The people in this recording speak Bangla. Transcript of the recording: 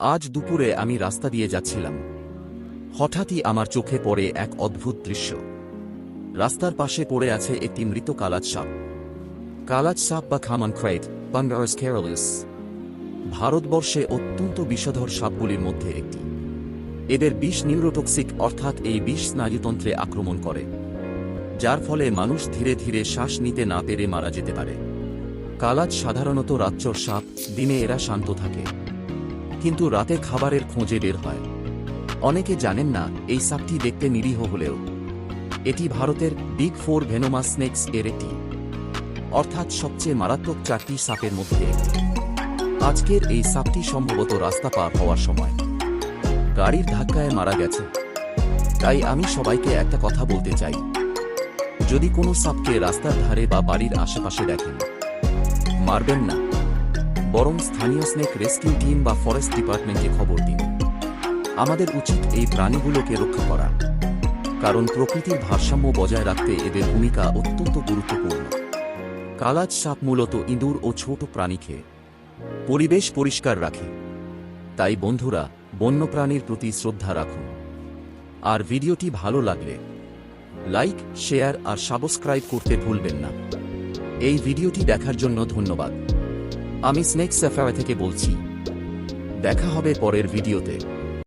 আজ দুপুরে আমি রাস্তা দিয়ে যাচ্ছিলাম। হঠাৎই আমার চোখে পড়ে এক অদ্ভুত দৃশ্য। রাস্তার পাশে পড়ে আছে একটি মৃত কালাজ সাপ। কালাজ সাপ বা খামান ক্রাইট ক্যারোলিস ভারতবর্ষে অত্যন্ত বিষধর সাপগুলির মধ্যে একটি। এদের বিষ নিউরোটক্সিক অর্থাৎ এই বিষ স্নায়ুতন্ত্রে আক্রমণ করে, যার ফলে মানুষ ধীরে ধীরে শ্বাস নিতে না পেরে মারা যেতে পারে। কালাজ সাধারণত রাতচর সাপ, দিনে এরা শান্ত থাকে। কিন্তু রাতে খাবারের খোঁজে বের হয়। অনেকে জানেন না, এই সাপটি দেখতে নিরীহ হলেও। এটি ভারতের বিগ ফোর ভেনোমা স্নেক্স এর একটি। অর্থাৎ সবচেয়ে মারাত্মক চারটি সাপের মধ্যে আজকের এই সাপটি সম্ভবত রাস্তা পার হওয়ার সময়। গাড়ির ধাক্কায় মারা গেছে। তাই আমি সবাইকে একটা কথা বলতে চাই। যদি কোনো সাপকে রাস্তার ধারে বা বাড়ির আশেপাশে দেখেন, মারবেন না। বরং স্থানীয় স্নেক রেস্কিউ টিম বা ফরেস্ট ডিপার্টমেন্টে খবর দিন। আমাদের উচিত এই প্রাণীগুলোকে রক্ষা করা। কারণ প্রকৃতির ভারসাম্য বজায় রাখতে এদের ভূমিকা অত্যন্ত গুরুত্বপূর্ণ। কালাজ সাপ মূলত ইঁদুর ও ছোট প্রাণী খেয়ে। পরিবেশ পরিষ্কার রাখে। তাই বন্ধুরা, বন্যপ্রাণীর প্রতি শ্রদ্ধা রাখুন। আর ভিডিওটি ভালো লাগলে লাইক, শেয়ার আর সাবস্ক্রাইব করতে ভুলবেন না। এই ভিডিওটি দেখার জন্য ধন্যবাদ। আমি স্নেক স্যাফারা থেকে বলছি। দেখা হবে পরের ভিডিওতে।